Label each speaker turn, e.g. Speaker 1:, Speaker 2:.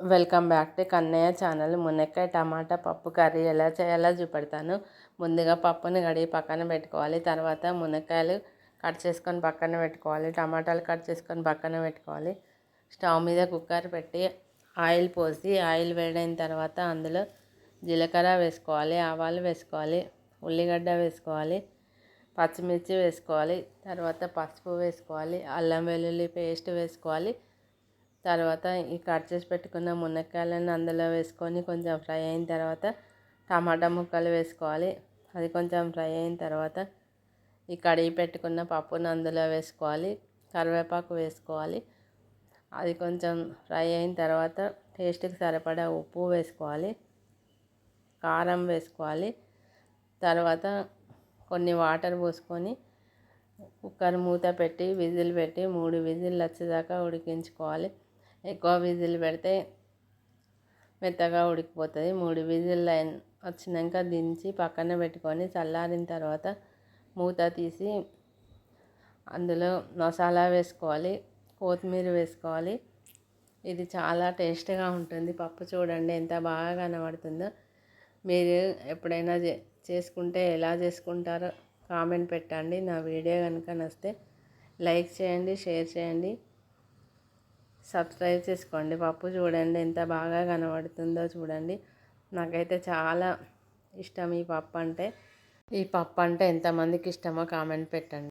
Speaker 1: Welcome back to Kannayya channel. మునక్కాయ టమాటా పప్పు curry ఎలా చేయాలో చూపెడతాను. ముందుగా పప్పుని కడిగి పక్కన పెట్టుకోవాలి. తర్వాత మునక్కాయలు కట్ చేసుకొని పక్కన పెట్టుకోవాలి. టమాటాలు కట్ చేసుకొని పక్కన పెట్టుకోవాలి. స్టవ్ మీద కుక్కర్ పెట్టి ఆయిల్ పోసి ఆయిల్ వేడైన తర్వాత అందులో జీలకర్ర వేసుకోవాలి ఆవాలు వేసుకోవాలి ఉల్లిగడ్డ వేసుకోవాలి పచ్చిమిర్చి వేసుకోవాలి తర్వాత పసుపు వేసుకోవాలి అల్లం వెల్లుల్లి పేస్ట్ వేసుకోవాలి తర్వాత ఈ కట్ చేసి పెట్టుకున్న మునక్కాయలను అందులో వేసుకొని కొంచెం ఫ్రై అయిన తర్వాత టమాటా ముక్కలు వేసుకోవాలి. అది కొంచెం ఫ్రై అయిన తర్వాత ఈ కడిగి పెట్టుకున్న పప్పును అందులో వేసుకోవాలి. కరివేపాకు వేసుకోవాలి. అది కొంచెం ఫ్రై అయిన తర్వాత టేస్ట్కి సరిపడా ఉప్పు వేసుకోవాలి. కారం వేసుకోవాలి. తర్వాత కొన్ని వాటర్ పోసుకొని కుక్కర్ మూత పెట్టి విజిల్ పెట్టి మూడు విజిల్ వచ్చేదాకా ఉడికించుకోవాలి. ఎక్కువ విజిల్ పెడితే మెత్తగా ఉడికిపోతుంది. మూడు విజిల్ వచ్చినాక దించి పక్కన పెట్టుకొని చల్లారిన తర్వాత మూత తీసి అందులో మసాలా వేసుకోవాలి కొత్తిమీర వేసుకోవాలి. ఇది చాలా టేస్ట్గా ఉంటుంది. పప్పు చూడండి ఎంత బాగా కనబడుతుందో. మీరు ఎప్పుడైనా చేసుకుంటే ఎలా చేసుకుంటారో కామెంట్ పెట్టండి. నా వీడియో కనుక నస్తే లైక్ చేయండి షేర్ చేయండి. సబ్స్క్రైబ్ చేసుకోండి. పప్పు చూడండి ఎంత బాగా కనబడుతుందో చూడండి. నాకైతే చాలా ఇష్టం ఈ పప్పు అంటే ఈ పప్పు అంటే ఎంతమందికి ఇష్టమో కామెంట్ పెట్టండి.